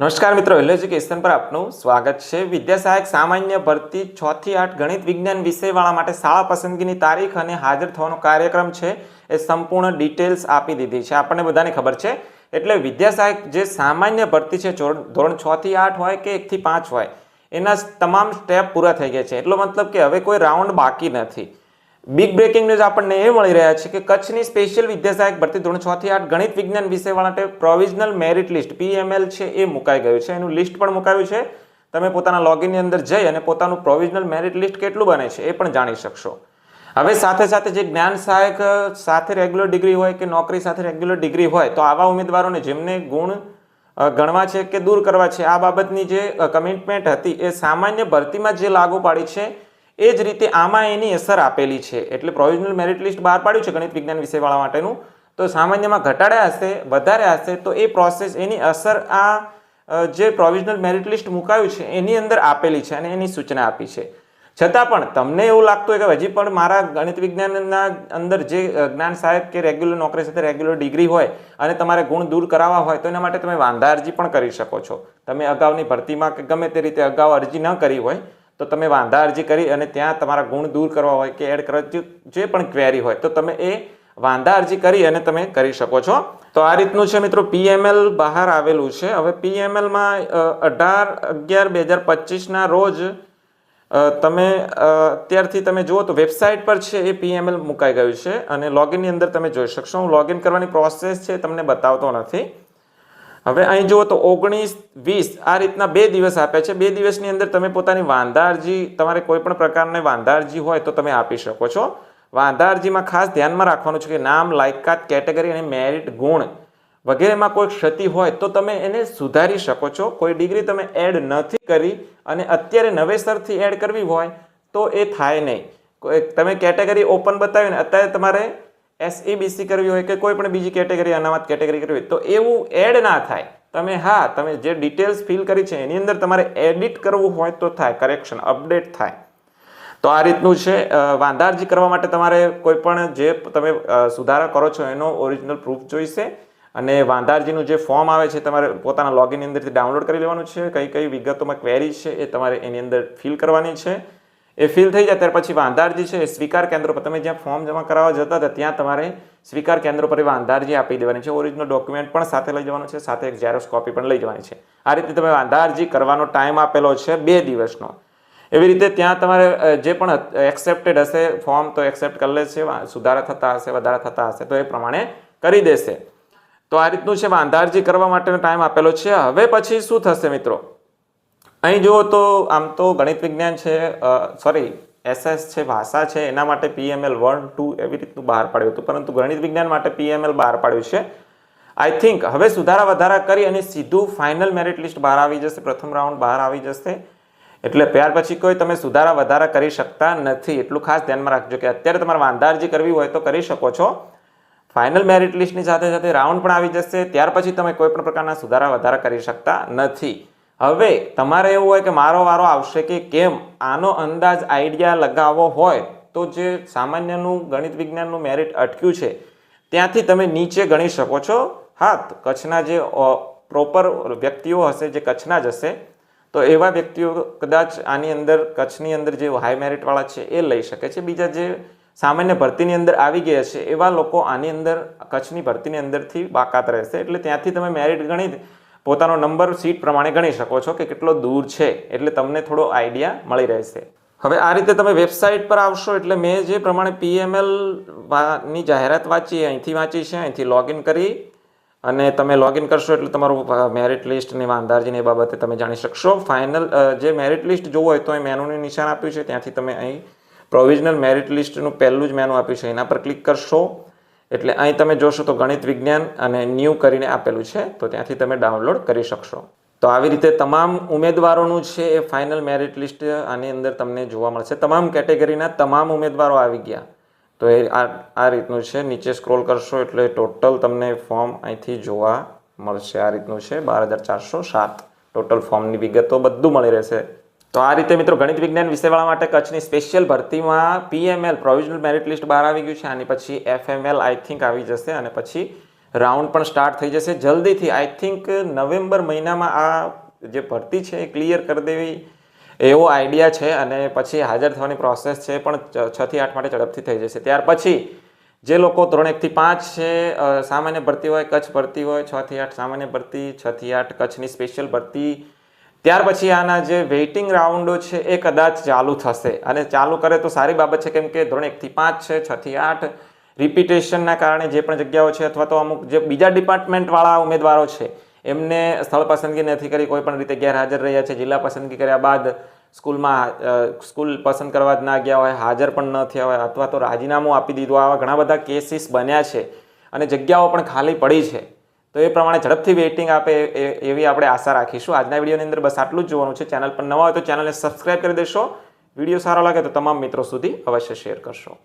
નમસ્કાર મિત્રો, હેલો પર આપનું સ્વાગત છે. વિદ્યા સહાયક સામાન્ય ભરતી છ થી આઠ ગણિત વિજ્ઞાન વિષયવાળા માટે શાળા પસંદગીની તારીખ અને હાજર થવાનો કાર્યક્રમ છે એ સંપૂર્ણ ડિટેલ્સ આપી દીધી છે. આપણને બધાને ખબર છે. એટલે વિદ્યા સહાયક જે સામાન્ય ભરતી છે ધોરણ ધોરણ છ થી આઠ હોય કે એકથી પાંચ હોય, એના તમામ સ્ટેપ પૂરા થઈ ગયા છે. એટલો મતલબ કે હવે કોઈ રાઉન્ડ બાકી નથી. બિગ બ્રેકિંગ ન્યૂઝ આપણને એ મળી રહ્યા છે કે કચ્છની સ્પેશિયલ વિદ્યાસહાયક ભરતી ધોરણ છ થી આઠ ગણિત વિજ્ઞાન વિષય માટે પ્રોવિઝનલ મેરિટ લિસ્ટ પીએમએલ છે, એ મુકાઈ ગયું છે. એનું લિસ્ટ પણ મુકાયું છે. તમે પોતાના લોગિનની અંદર જઈ અને પોતાનું પ્રોવિઝનલ મેરિટ લિસ્ટ કેટલું બને છે એ પણ જાણી શકશો. હવે સાથે સાથે જે જ્ઞાન સહાયક સાથે રેગ્યુલર ડિગ્રી હોય કે નોકરી સાથે રેગ્યુલર ડિગ્રી હોય, તો આવા ઉમેદવારોને જેમને ગુણ ગણવા છે કે દૂર કરવા છે, આ બાબતની જે કમિટમેન્ટ હતી એ સામાન્ય ભરતીમાં જે લાગુ પાડી છે એ જ રીતે આમાં એની અસર આપેલી છે. એટલે પ્રોવિઝનલ મેરિટ લિસ્ટ બહાર પાડ્યું છે ગણિત વિજ્ઞાન વિષયવાળા માટેનું. તો સામાન્યમાં ઘટાડ્યા હશે, વધારે હશે, તો એ પ્રોસેસ એની અસર આ જે પ્રોવિઝનલ મેરિટ લિસ્ટ મુકાયું છે, એની અંદર આપેલી છે અને એની સૂચના આપી છે. છતાં પણ તમને એવું લાગતું હોય કે હજી પણ મારા ગણિત વિજ્ઞાનના અંદર જે જ્ઞાન સહાયક કે રેગ્યુલર નોકરી સાથે રેગ્યુલર ડિગ્રી હોય અને તમારે ગુણ દૂર કરાવવા હોય, તો એના માટે તમે વાંધા અરજી પણ કરી શકો છો. તમે અગાઉની ભરતીમાં કે ગમે તે રીતે અગાઉ અરજી ન કરી હોય તો તમે વાંધા અરજી કરી અને ત્યાં તમારા ગુણ દૂર કરવા હોય કે એડ કરવા જે- પણ ક્વેરી હોય, તો તમે એ વાંધા અરજી કરી અને તમે કરી શકો છો. તો આ રીતનું છે મિત્રો પીએમએલ બહાર આવેલું છે. હવે પીએમએલમાં અઢાર અગિયાર બે હજાર પચીસના રોજ તમે અત્યારથી તમે જુઓ તો વેબસાઇટ પર છે એ પીએમએલ મુકાઈ ગયું છે અને લોગિનની અંદર તમે જોઈ શકશો. હું લોગિન કરવાની પ્રોસેસ છે તમને બતાવતો નથી. હવે અહીં જુઓ તો ઓગણીસ, વીસ, આ રીતના બે દિવસ આપ્યા છે. બે દિવસની અંદર તમે પોતાની વાંધા અરજી તમારે કોઈ પણ પ્રકારની વાંધા અરજી હોય તો તમે આપી શકો છો. વાંધા અરજીમાં ખાસ ધ્યાનમાં રાખવાનું છે કે નામ, લાયકાત, કેટેગરી અને મેરિટ, ગુણ વગેરેમાં કોઈ ક્ષતિ હોય તો તમે એને સુધારી શકો છો. કોઈ ડિગ્રી તમે એડ નથી કરી અને અત્યારે નવેસરથી એડ કરવી હોય તો એ થાય નહીં. તમે કેટેગરી ઓપન બતાવીને અત્યારે તમારે એસઈબીસી કરવી હોય કે કોઈ પણ બીજી કેટેગરી, અનામત કેટેગરી કરવી હોય, તો એવું એડ ના થાય. તમે હા, તમે જે ડિટેલ્સ ફિલ કરી છે, એની અંદર તમારે એડિટ કરવું હોય તો થાય કરેક્શન અપડેટ થાય. તો આ રીતનું છે વાંધારજી કરવા માટે તમારે કોઈ પણ જે તમે સુધારા કરો છો, એનો ઓરિજિનલ પ્રૂફ જોઈશે. અને વાંધારજીનું જે ફોર્મ આવે છે, તમારે પોતાના લોગિન અંદરથી ડાઉનલોડ કરી લેવાનું છે. કઈ કઈ વિગતોમાં ક્વેરી છે, એ તમારે એની અંદર ફિલ કરવાની છે. એ ફિલ થઈ જાય, ત્યાર પછી વાંધારજી છે, એ સ્વીકાર કેન્દ્ર પર તમે જ્યાં ફોર્મ જમા કરાવવા જતા હતા, ત્યાં તમારે સ્વીકાર કેન્દ્ર પર વાંધારજી આપી દેવાની છે. ઓરિજિનલ ડોક્યુમેન્ટ પણ સાથે લઈ જવાનું છે, સાથે એક ઝેરોક્સ કોપી પણ લઈ જવાની છે. આ રીતે તમે વાંધારજી કરવાનો ટાઈમ આપેલો છે બે દિવસનો. એવી રીતે ત્યાં તમારે જે પણ એક્સેપ્ટેડ હશે ફોર્મ તો એક્સેપ્ટ કરી લેશે સુધારા થતા હશે, વધારા થતા હશે, તો એ પ્રમાણે કરી દેશે. તો આ રીતનું છે, વાંધારજી કરવા માટેનો ટાઈમ આપેલો છે. હવે પછી શું થશે મિત્રો? અહીં જુઓ તો આમ તો ગણિત વિજ્ઞાન છે સોરી એસએસ છે, ભાષા છે, એના માટે પીએમએલ વન, ટુ એવી રીતનું બહાર પાડ્યું હતું, પરંતુ ગણિત વિજ્ઞાન માટે પીએમએલ બહાર પાડ્યું છે. આઈ થિંક હવે સુધારા વધારા કરી અને સીધું ફાઇનલ મેરિટ લિસ્ટ બહાર આવી જશે, પ્રથમ રાઉન્ડ બહાર આવી જશે. એટલે ત્યાર પછી કોઈ તમે સુધારા વધારા કરી શકતા નથી, એટલું ખાસ ધ્યાનમાં રાખજો કે અત્યારે તમારે વાંધા અરજી કરવી હોય તો કરી શકો છો. ફાઇનલ મેરિટ લિસ્ટની સાથે સાથે રાઉન્ડ પણ આવી જશે, ત્યાર પછી તમે કોઈ પણ પ્રકારના સુધારા વધારા કરી શકતા નથી. હવે તમારે એવું હોય કે મારો વારો આવશે કે કેમ? આનો અંદાજ આઈડિયા લગાવવો હોય તો જે સામાન્યનું ગણિત વિજ્ઞાનનું મેરિટ અટક્યું છે, ત્યાંથી તમે નીચે ગણી શકો છો. હા કચ્છના જે પ્રોપર વ્યક્તિઓ હશે, જે કચ્છના જ હશે, તો એવા વ્યક્તિઓ કદાચ આની અંદર, કચ્છની અંદર જે હાઈ મેરિટવાળા છે, એ લઈ શકે છે. બીજા જે સામાન્ય ભરતીની અંદર આવી ગયા છે, એવા લોકો આની અંદર, કચ્છની ભરતીની અંદરથી બાકાત રહેશે. એટલે ત્યાંથી તમે મેરિટ ગણી પોતાનો નંબર સીટ પ્રમાણે ગણી શકો છો કે કેટલો દૂર છે એટલે તમને થોડો આઈડિયા મળી રહેશે. હવે આ રીતે તમે વેબસાઇટ પર આવશો એટલે મેં જે પ્રમાણે પીએમએલની જાહેરાત વાંચી, અહીંથી વાંચી છે, અહીંથી લોગિન કરી અને તમે લોગિન કરશો એટલે તમારું મેરિટ લિસ્ટ ને વાંધારજીને એ બાબતે તમે જાણી શકશો. ફાઇનલ જે મેરિટ લિસ્ટ જોવું હોય તો એ મેનુનું નિશાન આપ્યું છે. ત્યાંથી તમે અહીં પ્રોવિઝનલ મેરિટ લિસ્ટનું પહેલું જ મેનુ આપ્યું છે. એના પર ક્લિક કરશો. એટલે અહીં તમે જોશો તો ગણિત વિજ્ઞાન અને ન્યૂ કરીને આપેલું છે, તો ત્યાંથી તમે ડાઉનલોડ કરી શકશો. તો આવી રીતે તમામ ઉમેદવારોનું છે એ ફાઇનલ મેરિટ લિસ્ટ આની અંદર તમને જોવા મળશે. તમામ કેટેગરીના તમામ ઉમેદવારો આવી ગયા. તો એ આ આ રીતનું છે. નીચે સ્ક્રોલ કરશો એટલે ટોટલ તમને ફોર્મ અહીંથી જોવા મળશે. આ રીતનું છે બાર હજાર ચારસો સાત. ટોટલ ફોર્મની વિગતો બધું મળી રહેશે. તો આ રીતે મિત્રો ગણિત વિજ્ઞાન વિષયવાળા માટે કચ્છની સ્પેશિયલ ભરતીમાં પીએમએલ પ્રોવિઝનલ મેરિટ લિસ્ટ બહાર આવી ગયું છે આની પછી એફએમએલ આઈ થિંક આવી જશે અને પછી રાઉન્ડ પણ સ્ટાર્ટ થઈ જશે. જલ્દીથી આઈ થિંક નવેમ્બર મહિનામાં આ જે ભરતી છે એ ક્લિયર કરી દેવી એવો આઈડિયા છે અને પછી હાજર થવાની પ્રોસેસ છે પણ છથી આઠ માટે ઝડપથી થઈ જશે. ત્યાર પછી જે લોકો ધોરણ એકથી પાંચ છે સામાન્ય ભરતી હોય, કચ્છ ભરતી હોય, છથી આઠ સામાન્ય ભરતી, છથી આઠ કચ્છની સ્પેશિયલ ભરતી ત્યાર પછી આના જે વેઇટિંગ રાઉન્ડો છે એ કદાચ ચાલુ થશે. અને ચાલુ કરે તો સારી બાબત છે કેમ કે ધોરણ એકથી પાંચ છે છથી આઠ. રિપીટેશનના કારણે જે પણ જગ્યાઓ છે અથવા તો અમુક જે બીજા ડિપાર્ટમેન્ટવાળા ઉમેદવારો છે, એમને સ્થળ પસંદગી નથી કરી, કોઈ પણ રીતે ગેરહાજર રહ્યા છે, જિલ્લા પસંદગી કર્યા બાદ સ્કૂલમાં સ્કૂલ પસંદ કરવા જ ના ગયા હોય, હાજર પણ ન થયા હોય, અથવા તો રાજીનામું આપી દીધું, આવા ઘણા બધા કેસીસ બન્યા છે. અને જગ્યાઓ પણ ખાલી પડી છે. તો એ પ્રમાણે ઝડપથી વેઇટિંગ આપે એવી આપણે આશા રાખીશું. આજના વિડીયોની અંદર બસ આટલું જ જોવાનું છે. ચેનલ પર નવા હોય તો ચેનલને સબસ્ક્રાઇબ કરી દેશો. વીડિયો સારો લાગે તો તમામ મિત્રો સુધી અવશ્ય શેર કરશો.